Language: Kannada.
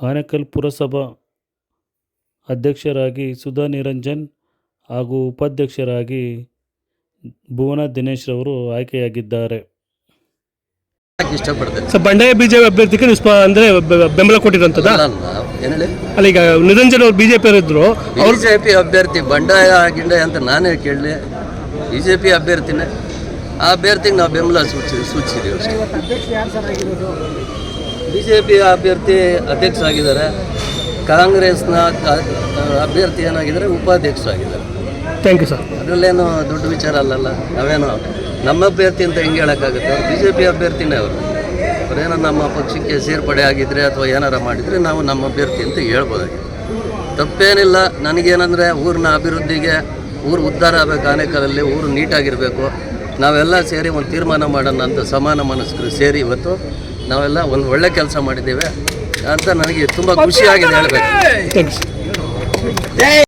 ಆನೇಕಲ್ ಪುರಸಭಾ ಅಧ್ಯಕ್ಷರಾಗಿ ಸುಧಾ ನಿರಂಜನ್ ಹಾಗೂ ಉಪಾಧ್ಯಕ್ಷರಾಗಿ ಭುವನ ದಿನೇಶ್ ರವರು ಆಯ್ಕೆಯಾಗಿದ್ದಾರೆ. ಸರ್ ಬಂಡಾಯ ಬಿಜೆಪಿ ಅಭ್ಯರ್ಥಿಗೆ ನೀವು ಸ್ಪ- ಅಂದ್ರೆ ಬೆ- ಬೆಂಬಲ ಕೊಟ್ಟಿರೋಂಥದ್ದಾ? ಅಲ್ಲ ಏನು ಹೇಳಿ? ಅಲ್ಲ ಈಗ ನಿರಂಜನ್ ಅವರು ಬಿಜೆಪಿ ಅವರು ಇದ್ರು ಬಿ ಜೆ ಪಿ ಅಭ್ಯರ್ಥಿ ಬಂಡಾಯ ಗಿಂಡಾಯ ಅಂತ ನಾನೇ ಕೇಳಲಿ ಬಿಜೆಪಿ ಜೆ ಪಿ ಅಭ್ಯರ್ಥಿನೇ. ಆ ಅಭ್ಯರ್ಥಿಗೆ ನಾವು ಬೆಂಬಲ ಸೂಚಿ ಸೂಚಿಸಿದ್ದೀವಿ ಅಷ್ಟೇ. ಬಿ ಜೆ ಪಿ ಅಭ್ಯರ್ಥಿ ಅಧ್ಯಕ್ಷರಾಗಿದ್ದಾರೆ. ಕಾಂಗ್ರೆಸ್ನ ಅಭ್ಯರ್ಥಿ ಏನಾಗಿದ್ದಾರೆ ಉಪಾಧ್ಯಕ್ಷರಾಗಿದ್ದಾರೆ. ಥ್ಯಾಂಕ್ ಯು ಸರ್ ಅದರಲ್ಲೇನು ದೊಡ್ಡ ವಿಚಾರ ಅಲ್ಲಲ್ಲ? ನಾವೇನು ನಮ್ಮ ಅಭ್ಯರ್ಥಿ ಅಂತ ಹೆಂಗೆ ಹೇಳೋಕ್ಕಾಗುತ್ತೆ? ಬಿ ಜೆ ಪಿ ಅಭ್ಯರ್ಥಿನೇ ಅವರು. ಅವರೇನೋ ನಮ್ಮ ಪಕ್ಷಕ್ಕೆ ಸೇರ್ಪಡೆ ಆಗಿದ್ದರೆ ಅಥವಾ ಏನಾರ ಮಾಡಿದರೆ ನಾವು ನಮ್ಮ ಅಭ್ಯರ್ಥಿ ಅಂತ ಹೇಳ್ಬೋದಾಗಿತ್ತು. ತಪ್ಪೇನಿಲ್ಲ. ನನಗೇನಂದರೆ ಊರಿನ ಅಭಿವೃದ್ಧಿಗೆ ಊರು ಉದ್ಧಾರ ಆಗಬೇಕು ಆನೇಕಲಲ್ಲಿ ಊರು ನೀಟಾಗಿರಬೇಕು. ನಾವೆಲ್ಲ ಸೇರಿ ಒಂದು ತೀರ್ಮಾನ ಮಾಡೋಣ ಅಂತ ಸಮಾನ ಮನಸ್ಕರು ಸೇರಿ ಇವತ್ತು ನಾವೆಲ್ಲ ಒಂದು ಒಳ್ಳೆ ಕೆಲಸ ಮಾಡಿದ್ದೇವೆ ಅಂತ ನನಗೆ ತುಂಬ ಖುಷಿಯಾಗಿದೆ ಹೇಳಬೇಕು.